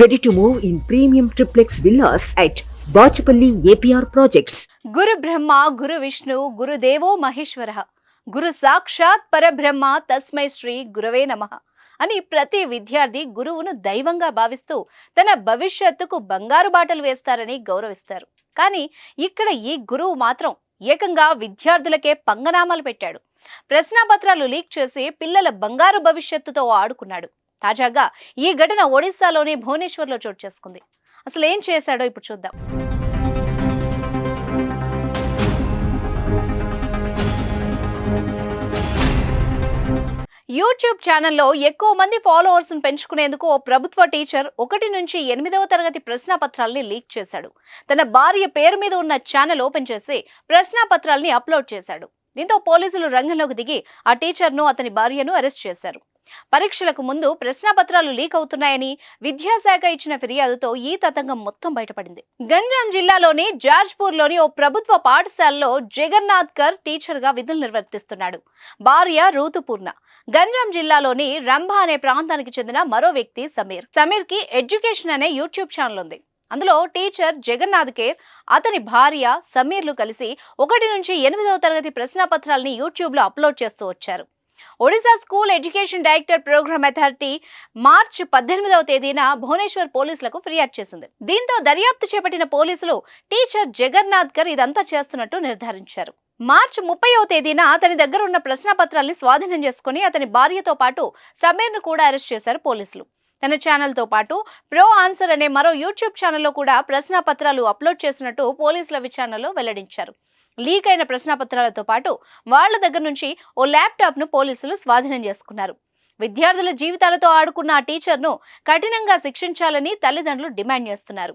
Ready to move in premium triplex villas at Bachupally APR projects గురు బ్రహ్మ గురు విష్ణు గురుదేవో మహేశ్వర గురు సాక్షాత్ పరబ్రహ్మ తస్మై శ్రీ గురవే నమ అని ప్రతి విద్యార్థి గురువును దైవంగా భావిస్తూ తన భవిష్యత్తుకు బంగారు బాటలు వేస్తారని గౌరవిస్తారు. కానీ ఇక్కడ ఈ గురువు మాత్రం ఏకంగా విద్యార్థులకే పంగనామాలు పెట్టాడు. ప్రశ్నాపత్రాలు లీక్ చేసి పిల్లల బంగారు భవిష్యత్తుతో ఆడుకున్నాడు. తాజాగా ఈ ఘటన ఒడిశాలోని భువనేశ్వర్లో చోటు చేసుకుంది. అసలు ఏం చేశాడో ఇప్పుడు చూద్దాం. యూట్యూబ్ ఛానల్లో ఎక్కువ మంది ఫాలోవర్స్ను పెంచుకునేందుకు ఓ ప్రభుత్వ టీచర్ ఒకటి నుంచి ఎనిమిదవ తరగతి ప్రశ్నాపత్రాల్ని లీక్ చేశాడు. తన భార్య పేరు మీద ఉన్న ఛానల్ ఓపెన్ చేసి ప్రశ్నాపత్రాల్ని అప్లోడ్ చేశాడు. దీంతో పోలీసులు రంగంలోకి దిగి ఆ టీచర్ను అతని భార్యను అరెస్ట్ చేశారు. పరీక్షలకు ముందు ప్రశ్నాపత్రాలు లీక్ అవుతున్నాయని విద్యాశాఖ ఇచ్చిన ఫిర్యాదుతో ఈ తతంగం మొత్తం బయటపడింది. గంజాం జిల్లాలోని జార్జ్పూర్లోని ఓ ప్రభుత్వ పాఠశాలలో జగన్నాథ్ కర్ టీచర్గా విధులు నిర్వర్తిస్తున్నాడు. భార్య రూతుపూర్ణ. గంజాం జిల్లాలోని రంభా అనే ప్రాంతానికి చెందిన మరో వ్యక్తి సమీర్. సమీర్కి ఎడ్యుకేషన్ అనే యూట్యూబ్ ఛానల్ ఉంది. అందులో టీచర్ జగన్నాథ్ కేర్ అతని భార్య సమీర్లు కలిసి ఒకటి నుంచి ఎనిమిదవ తరగతి ప్రశ్నాపత్రాలని యూట్యూబ్లో అప్లోడ్ చేస్తూ వచ్చారు. Odisha school education director program authority మార్చి పద్దెనిమిదవ తేదీన భువనేశ్వర్ పోలీసులకు ఫిర్యాదు చేసింది. దీంతో దర్యాప్తు చేపట్టిన పోలీసులు టీచర్ జగన్నాథ్ కర్ ఇదంతా చేస్తున్నట్టు నిర్ధారించారు. మార్చి ముప్పైవ తేదీన అతని దగ్గర ఉన్న ప్రశ్నపత్రాల్ని స్వాధీనం చేసుకుని అతని భార్యతో పాటు సమీర్ను కూడా అరెస్ట్ చేశారు పోలీసులు. తన ఛానల్తో పాటు ప్రో ఆన్సర్ అనే మరో యూట్యూబ్ ఛానల్లో కూడా ప్రశ్న పత్రాలు అప్లోడ్ చేసినట్టు పోలీసుల విచారణలో వెల్లడించారు. లీక్ అయిన ప్రశ్నపత్రాలతో పాటు వాళ్ళ దగ్గర నుంచి ఓ ల్యాప్టాప్ను పోలీసులు స్వాధీనం చేసుకున్నారు. విద్యార్థుల జీవితాలతో ఆడుకున్న ఆ టీచర్ను కఠినంగా శిక్షించాలని తల్లిదండ్రులు డిమాండ్ చేస్తున్నారు.